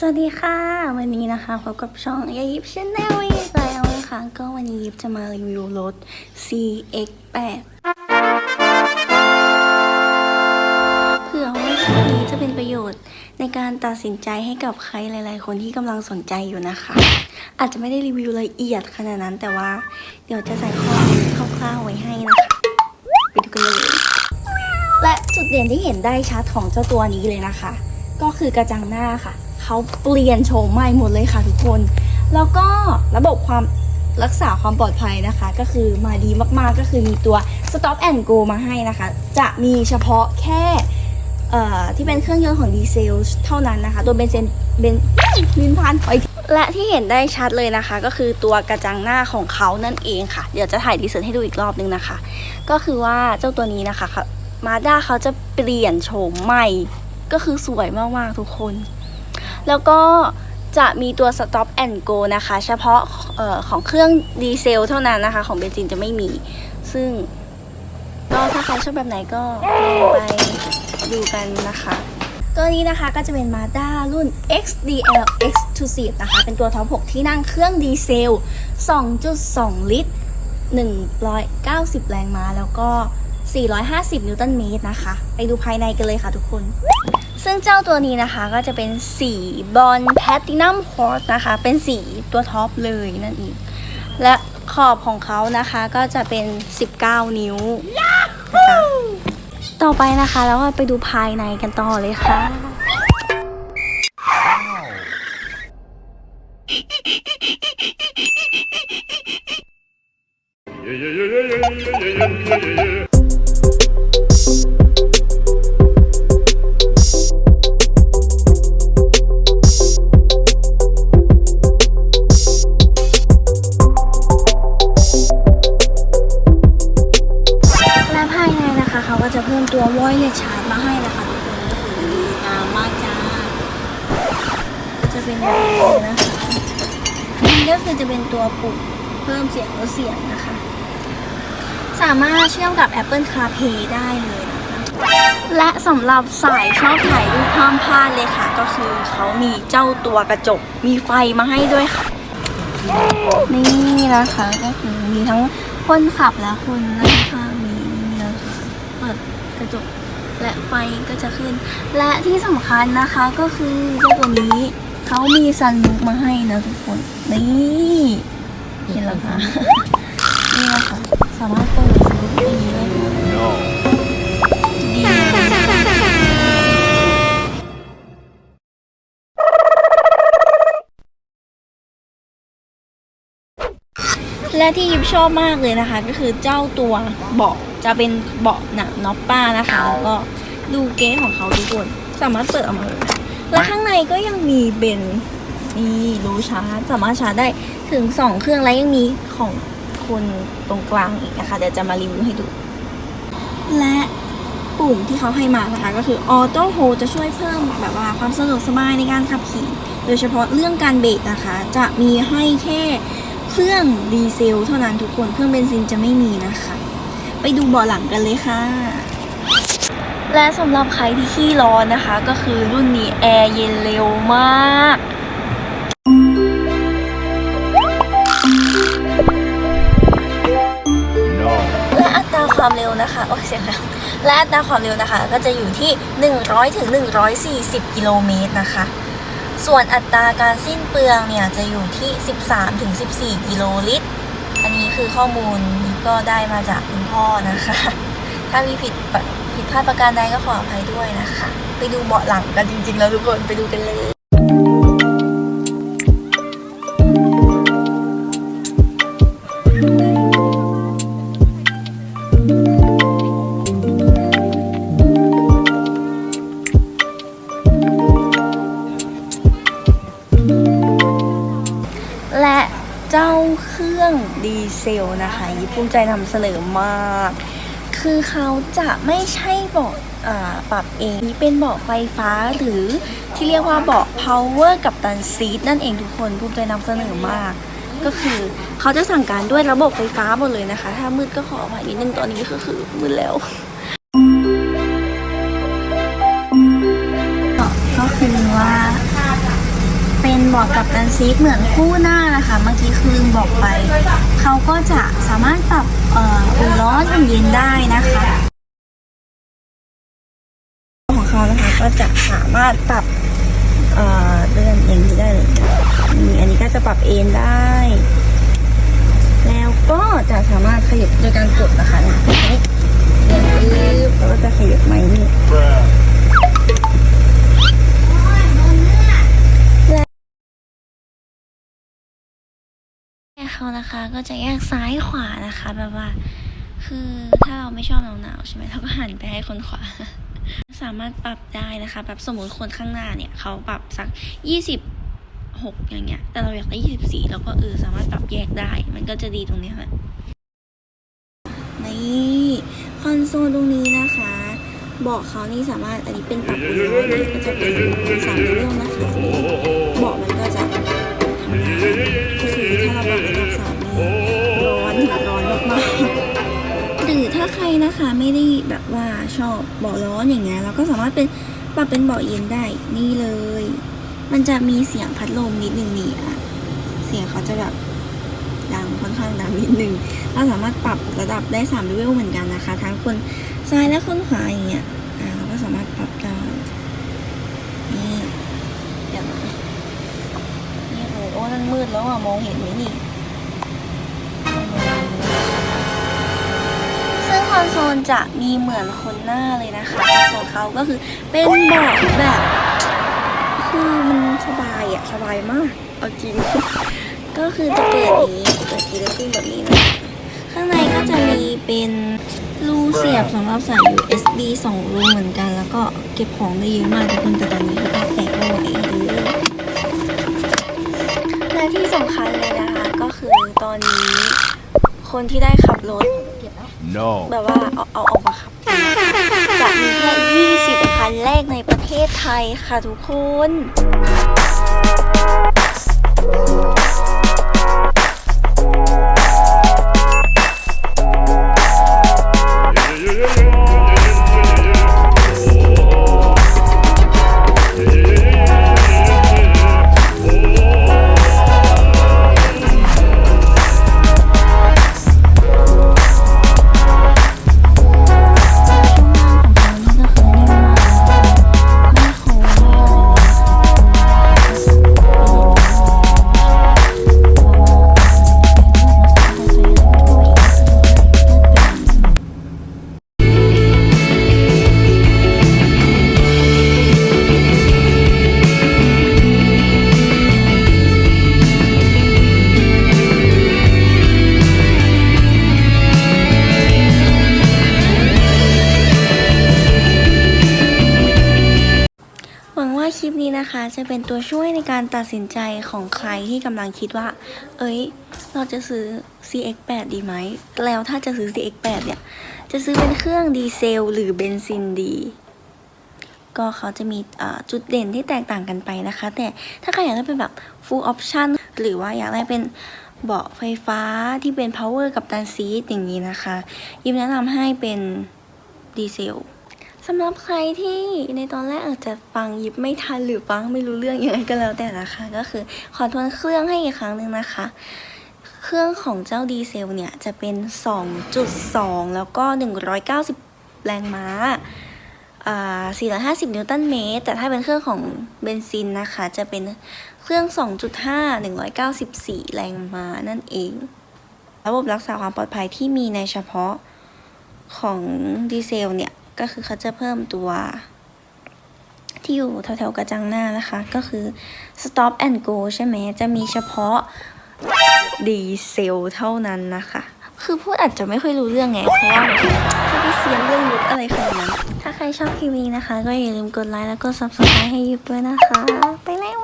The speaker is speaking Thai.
สวัสดีค่ะ วันนี้นะคะพบกับช่องยายิปชาแนลอีกแล้วนะคะ ก็วันนี้ยิปจะมารีวิวรถ CX8 เผื่อว่าคลิปนี้จะเป็นประโยชน์ในการตัดสินใจให้กับใครหลาย ๆ คนที่กำลังสนใจอยู่นะคะ อาจจะไม่ได้รีวิวละเอียดขนาดนั้นแต่ว่า เดี๋ยวจะใส่ข้อมูลคร่าว ๆ ไว้ให้นะคะไปดูกันเลยและจุดเด่นที่เห็นได้ชัดของเจ้าตัวนี้เลยนะคะ ก็คือกระจังหน้าค่ะ เขาเปลี่ยนโฉมใหม่หมดเลยค่ะทุกคน แล้วก็ระบบความรักษาความปลอดภัยนะคะ ก็คือมาดีมากๆก็คือมีตัว stop and go มาให้นะคะ จะมีเฉพาะแค่ที่เป็นเครื่องยนต์ของดีเซลเท่านั้นนะคะ ตัวเบนเซนเบนลินพันไปและที่เห็นได้ชัดเลยนะคะ ก็คือตัวกระจังหน้าของเขานั่นเองค่ะ เดี๋ยวจะถ่ายดีเซลให้ดูอีกรอบนึงนะคะ ก็คือว่าเจ้าตัวนี้นะคะมาด้าเขาจะเปลี่ยนโฉมใหม่ ก็คือสวยมากๆทุกคน แล้วก็จะมีตัว stop and go นะคะ เฉพาะออของเครื่องดีเซลเท่านั้นนะคะ ของเบนซินจะไม่มี ซึ่งก็ถ้าใครชอบแบบไหนก็ไปดูกันนะคะตัวนี้นะคะก็จะเป็น Mazda รุ่น XDL Exclusive นะคะ เป็นตัวท็อป6ที่นั่งเครื่องดีเซล 2.2 ลิตร 190 แรงม้า แล้วก็ 450 นิวตันเมตรนะคะ ไปดูภายในกันเลยค่ะทุกคน ซึ่งเจ้าตัวนี้นะคะก็จะเป็นสีบอลแพตตินัมคอร์สนะคะ เป็นสีตัวท็อปเลยนั่นเองและขอบของเขานะคะก็จะเป็น 19 นิ้วนะคะต่อไปนะคะแล้วก็ไปดูภายในกันต่อเลยค่ะ Yeah, yeah, yeah, yeah, yeah, yeah, yeah, yeah, yeah. เพิ่มตัว wireless charge มาให้นะคะทุกคนก็คือดีงามมากจ้า จะเป็นแบบนี้นะคะนี่ก็คือจะเป็นตัวปุ่มเพิ่มเสียงลดเสียงนะคะ สามารถเชื่อมกับ Apple CarPlay ได้เลยนะคะ และสำหรับสายชอบถ่ายรูปห้ามพลาดเลยค่ะ ก็คือเขามีเจ้าตัวกระจกมีไฟมาให้ด้วยค่ะ นี่นะคะก็คือมีทั้งคนขับและคนนะคะ ระจก และไฟก็จะขึ้น และที่สำคัญนะคะก็คือเจ้าตัวนี้เขามีซันลุกมาให้นะทุกคน นี่เห็นแล้วค่ะนี่นะคะสามารถเปิดซันลุกได้เลยดีมและที่ยิบชอบมากเลยนะคะ ก็คือเจ้าตัวเบาะ จะเป็นเบาะหนังน็อปป้านะคะ แล้วก็ดูเก๊ของเขาทุกคนสามารถเปิดออกมาเลยและข้างในก็ยังมีเบนนี่รูชาร์จสามารถชาร์จได้ถึง 2 เครื่องและยังมีของคนตรงกลางอีกนะคะเดี๋ยวจะมารีวิวให้ดู และปุ่มที่เขาให้มานะคะ ก็คือออโต้โฮจะช่วยเพิ่มแบบว่าความสะดวกสบายในการขับขี่ โดยเฉพาะเรื่องการเบรกนะคะ จะมีให้แค่เครื่องดีเซลเท่านั้นทุกคนเครื่องเบนซินจะไม่มีนะคะ ไปดูเบาะหลังกันเลยค่ะ และสำหรับใครที่ขี้ร้อนนะคะ ก็คือรุ่นนี้แอร์เย็นเร็วมาก No. และอัตราความเร็วนะคะ โอ้ยเสียงดังและอัตราความเร็วนะคะ ก็จะอยู่ที่ 100ถึง140 กิโลเมตรนะคะ ส่วนอัตราการสิ้นเปลืองเนี่ย จะอยู่ที่ 13ถึง14 กิโลลิตร อันนี้คือข้อมูล ก็ได้มาจากคุณพ่อนะคะ ถ้ามีผิดผิดพลาดประการใดก็ขออภัยด้วยนะคะ ไปดูเบาะหลังกันจริงๆ แล้วทุกคนไปดูกันเลย เจ้าเครื่องดีเซลนะคะยิปภูมิใจนำเสนอมาก คือเขาจะไม่ใช่เบาะอ่าปรับเองนี่เป็นเบาะไฟฟ้าหรือที่เรียกว่าเบาะ power กับตันซีทนั่นเองทุกคนภูมิใจนำเสนอมาก ก็คือเขาจะสั่งการด้วยระบบไฟฟ้าหมดเลยนะคะ ถ้ามืดก็ขออภัยนิดนึงตอนนี้ก็คือมืดแล้วาะกับการซีทเหมือนคู่หน้านะคะ เมื่อกี้คือบอกไป เขาก็จะสามารถปรับอุ่นร้อนอุ่นเย็นได้นะคะของเขานะคะก็จะสามารถปรับเอ่อเลื่อนองได้เลยนี่อันนี้ก็จะปรับเอนได้ แล้วก็จะสามารถขยับโดยการกดนะคะ เขานะคะ ก็จะแยกซ้ายขวานะคะ แบบว่า คือถ้าเราไม่ชอบหนาวๆใช่ไหมเราก็หันไปให้คนขวา สามารถปรับได้นะคะแบบสมมติคนข้างหน้าเนี่ยเขาปรับสักยี่สิบหกอย่างเงี้ย แต่เราอยากได้ยี่สิบสี่เราก็เออสามารถปรับแยกได้ มันก็จะดีตรงนี้แหละนี่คอนโซลตรงนี้นะคะเบาะเขานี่สามารถอันนี้เป็นปรับอุ่นร้อนอันนี้ก็จะเป็นสามเลเวลนะคะเบาะมันก็จะ ครนะคะไม่ได้แบบว่าชอบเบาะร้อนอย่างเงี้ยเราก็สามารถเป็นปรับเป็นเบาะเย็นได้นี่เลย มันจะมีเสียงพัดลมนิดนึงนี่อะเสียงเขาจะแบบดังค่อนข้างดังนิดนึงเราสามารถปรับระดับได้3เลเวลเหมือนกันนะคะ ทั้งคนซ้ายและคนขวาอย่างเงี้ยอ่าเราก็สามารถปรับได้นี่เดี๋ยวนะนี่โอ้โหนั่นมืดแล้วอะมองเห็นไหมนี่ โซลจะมีเหมือนคนหน้าเลยนะคะคอนโซลเขาก็คือเป็นเบาะแบบ คือมันสบายอะสบายมาก เอาจริง ก็คือจะเปิดนี้เปิดทีละครึ่งแบบนี้นะข้างในก็จะมีเป็นรูเสียบสำหรับใส่ USB สองรูเหมือนกัน แล้วก็เก็บของได้เยอะมากทุกคนแต่ตอนนี้คือแตกไม่ไหวเลยและที่สำคัญเลยนะคะ ก็คือตอนนี้ คนที่ได้ขับรถ No. แบบว่าเอาเอาออกมาขับ จะมีแค่ 20 คันแรกในประเทศไทยค่ะทุกคน นะคะ จะเป็นตัวช่วยในการตัดสินใจของใครที่กำลังคิดว่า เอ้ย เราจะซื้อ CX8 ดีไหม แล้วถ้าจะซื้อ CX8 เนี่ย จะซื้อเป็นเครื่องดีเซล หรือเบนซินดี ก็เขาจะมีจุดเด่นที่แตกต่างกันไปนะคะ แต่ถ้าใครอยากได้เป็นแบบ full option หรือว่าอยากได้เป็นเบาะไฟฟ้าที่เป็น power กับตันซีทอย่างนี้นะคะ ยิมแนะนำให้เป็นดีเซล สำหรับใครที่ในตอนแรกอาจจะฟังยิบไม่ทันหรือฟังไม่รู้เรื่องยังไงก็แล้วแต่นะคะ ก็คือขอทวนเครื่องให้อีกครั้งหนึ่งนะคะ เครื่องของเจ้าดีเซลเนี่ยจะเป็น 2.2 แล้วก็ 190 แรงม้าอ่า450 นิวตันเมตร แต่ถ้าเป็นเครื่องของเบนซินนะคะ จะเป็นเครื่อง 2.5 194 แรงม้านั่นเอง ระบบรักษาความปลอดภัยที่มีในเฉพาะของดีเซลเนี่ย ก็คือเขาจะเพิ่มตัวที่อยู่แถวๆกระจังหน้านะคะ ก็คือ stop and go ใช่ไหม จะมีเฉพาะดีเซลเท่านั้นนะคะ คือพูดอาจจะไม่ค่อยรู้เรื่องไง เพราะว่าไม่ได้เสียเรื่องรถอะไรขนาดนั้น ถ้าใครชอบคลิปนี้นะคะ ก็อย่าลืมกดไลค์แล้วก็ subscribe ให้ยิบด้วยนะคะ ไปแล้ว